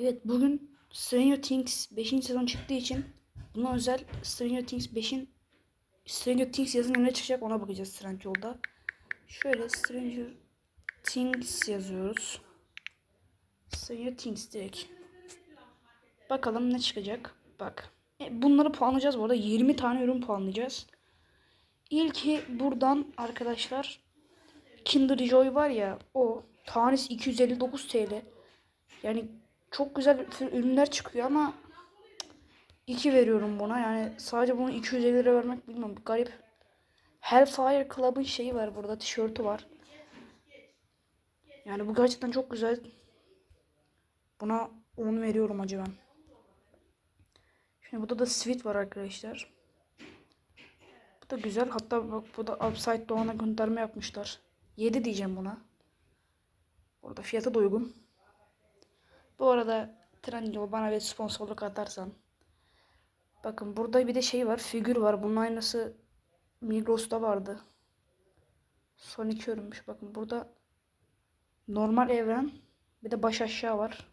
Evet bugün Stranger Things 5. sezon çıktığı için buna özel Stranger Things 5'in Stranger Things yazın ne çıkacak ona bakacağız Trendyol'da. Şöyle Stranger Things yazıyoruz. Stranger Things direkt. Bakalım ne çıkacak. Bak. E, bunları puanlayacağız bu arada. 20 tane ürün puanlayacağız. İlki buradan arkadaşlar Kinder Joy var ya o tanesi 259 TL. Yani çok güzel ürünler çıkıyor ama 2 veriyorum buna. Yani sadece bunu 250 lira vermek bilmiyorum. Garip. Hellfire Club'ın şeyi var burada. Tişörtü var. Yani bu gerçekten çok güzel. Buna 10 veriyorum acaba. Şimdi burada da Sweet var arkadaşlar. Bu da güzel. Hatta bak bu da Upside Down'a gönderme yapmışlar. 7 diyeceğim buna. Orada fiyatı da uygun. Bu arada Trendyol bana bir sponsorluk atarsan. Bakın burada bir de şey var. Figür var. Bunun aynısı Migros'ta vardı. Son iki ürünmüş. Bakın burada normal evren bir de baş aşağı var.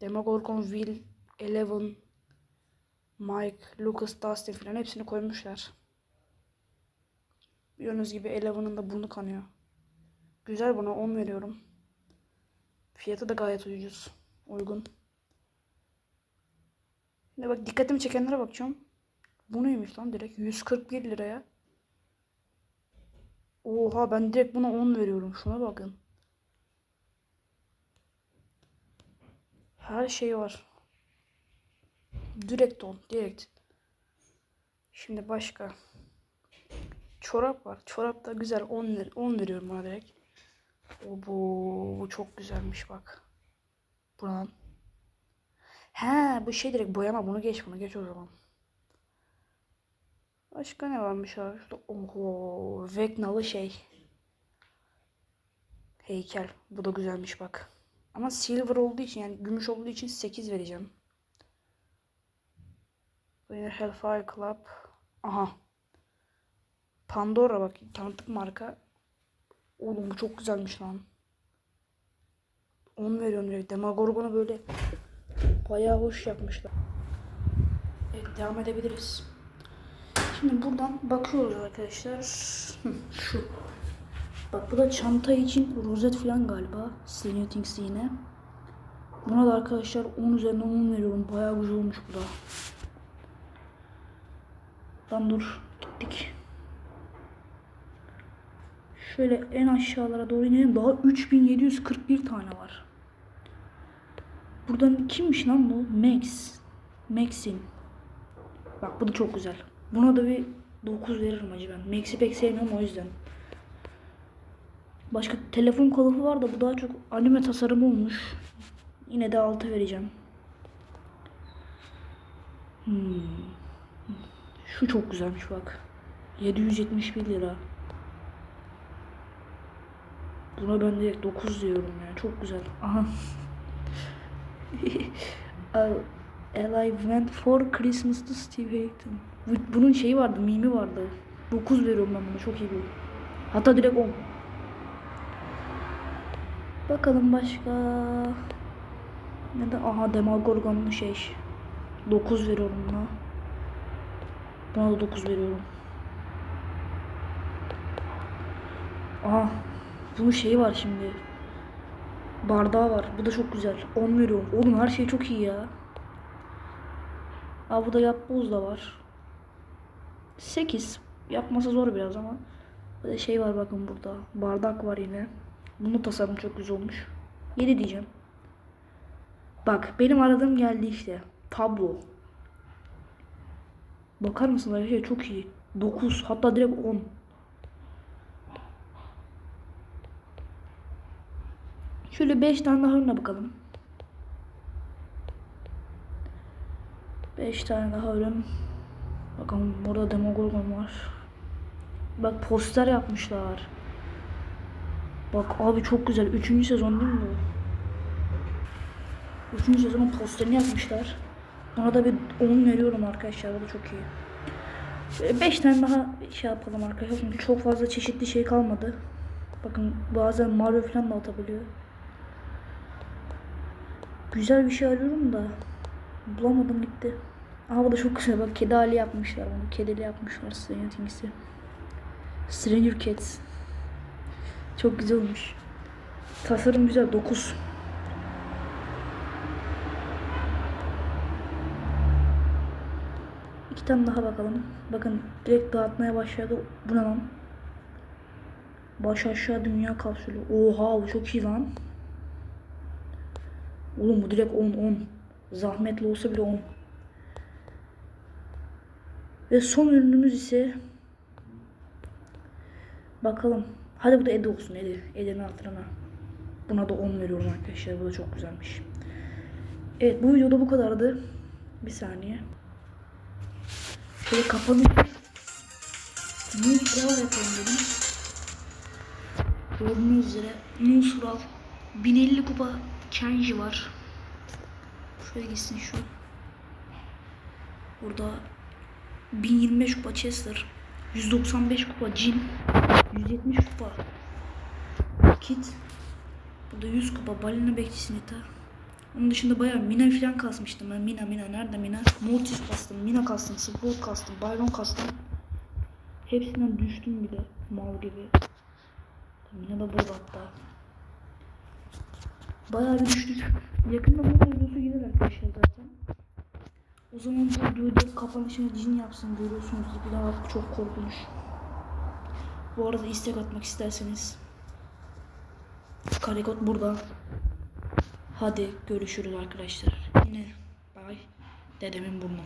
Demogorgon, Will, Eleven, Mike, Lucas, Dustin falan hepsini koymuşlar. Gördüğünüz gibi Eleven'ın da burnu kanıyor. Güzel buna 10 veriyorum. Fiyatı da gayet ucuz. Uygun. Ne bak dikkatimi çekenlere bakacağım. Bu neymiş lan direkt 141 liraya. Oha ben direkt buna 10 veriyorum. Şuna bakın. Her şey var. Direkt 10. Direkt. Şimdi başka. Çorap var. Çorap da güzel. 10, lir 10 veriyorum buna direkt. O bu, çok güzelmiş bak. Buranın. He bu şey direkt boyama bunu geç bunu geç o zaman. Başka ne varmış abi? Oho Vecnalı şey. Heykel. Bu da güzelmiş bak. Ama silver olduğu için yani gümüş olduğu için 8 vereceğim. Böyle Hellfire Club. Aha. Pandora bak tanıdık marka. Oğlum bu çok güzelmiş lan. 10 veriyorum direkt. Demagorgon'u böyle bayağı hoş yapmışlar. Evet devam edebiliriz. Şimdi buradan bakıyoruz arkadaşlar. Şu. Bak bu da çanta için rozet falan galiba. Stranger Things yine. Buna da arkadaşlar 10 üzerinden 10 veriyorum. Bayağı güzel olmuş bu da. Lan dur. Gittik. Şöyle en aşağılara doğru inelim. Daha 3741 tane var. Buradan kimmiş lan bu? Max. Max'in. Bak bu da çok güzel. Buna da bir 9 veririm acı ben. Max'i pek sevmiyorum o yüzden. Başka telefon kılıfı var da bu daha çok anime tasarımı olmuş. Yine de 6 vereceğim. Hmm. Şu çok güzelmiş bak. 771 lira. Buna ben direkt 9 diyorum ya. Çok güzel. Aha. I went for Christmas to Steve Hayton. Bu- Bunun şeyi vardı, mimi vardı. 9 veriyorum ben buna. Çok iyi bir. Hatta direkt 10. Bakalım başka. Ne de aha Demogorgon'un şey. 9 veriyorum buna. Buna da 9 veriyorum. Aha bunun şeyi var şimdi. Bardağı var. Bu da çok güzel. 10 veriyorum. Oğlum her şey çok iyi ya. Aa bu da yapboz da var. 8. Yapması zor biraz ama. Bir de şey var bakın burada. Bardak var yine. Bunun tasarımı çok güzel olmuş. 7 diyeceğim. Bak benim aradığım geldi işte. Tablo. Bakar mısın her şey çok iyi. 9 hatta direkt 10. Şöyle 5 tane daha ürüne bakalım. 5 tane daha ürün. Bakalım burada Demogorgon var. Bak poster yapmışlar. Bak abi çok güzel. 3. sezon değil mi bu? 3. sezonun posterini yapmışlar. Buna da bir 10 veriyorum arkadaşlar. Bu da çok iyi. 5 tane daha şey yapalım arkadaşlar. Çünkü çok fazla çeşitli şey kalmadı. Bakın bazen Mario falan da atabiliyor. Güzel bir şey arıyorum da bulamadım gitti. Aha bu da çok güzel bak kedi hali yapmışlar bunu. Kedili yapmışlar Stranger Things'i. Stranger Cats. Çok güzel olmuş. Tasarım güzel 9. İki tane daha bakalım. Bakın direkt dağıtmaya başladı. Bu? Baş aşağı dünya kapsülü. Oha bu çok iyi lan. Oğlum bu direkt 10 10. Zahmetli olsa bile 10. Ve son ürünümüz ise bakalım. Hadi bu da Ede olsun Ede. Ede'nin hatırına. Buna da 10 veriyorum arkadaşlar. Bu da çok güzelmiş. Evet bu videoda bu kadardı. Bir saniye. Şöyle kapanayım. New Travel yapalım dedim. Gördüğünüz üzere New Sural 1050 kupa Kenji var. Şöyle gitsin şu. Burada 1025 kupa Chester, 195 kupa Jin, 170 kupa Kit, burada 100 kupa Balina Bekçisi Nita. Onun dışında bayağı Mina falan kasmıştım ben. Mina Mina nerede Mina? Mortis kastım, Mina kastım, Sprout kastım, Byron kastım. Hepsinden düştüm bile mal gibi. Mina da burada hatta. Bayağı bir düştük. Yakında bu videosu gelir arkadaşlar zaten. O zaman bu videoda kapanışını cin yapsın görüyorsunuz. Bir daha çok korkunç. Bu arada istek atmak isterseniz. Karekot burada. Hadi görüşürüz arkadaşlar. Yine bay dedemin burnu.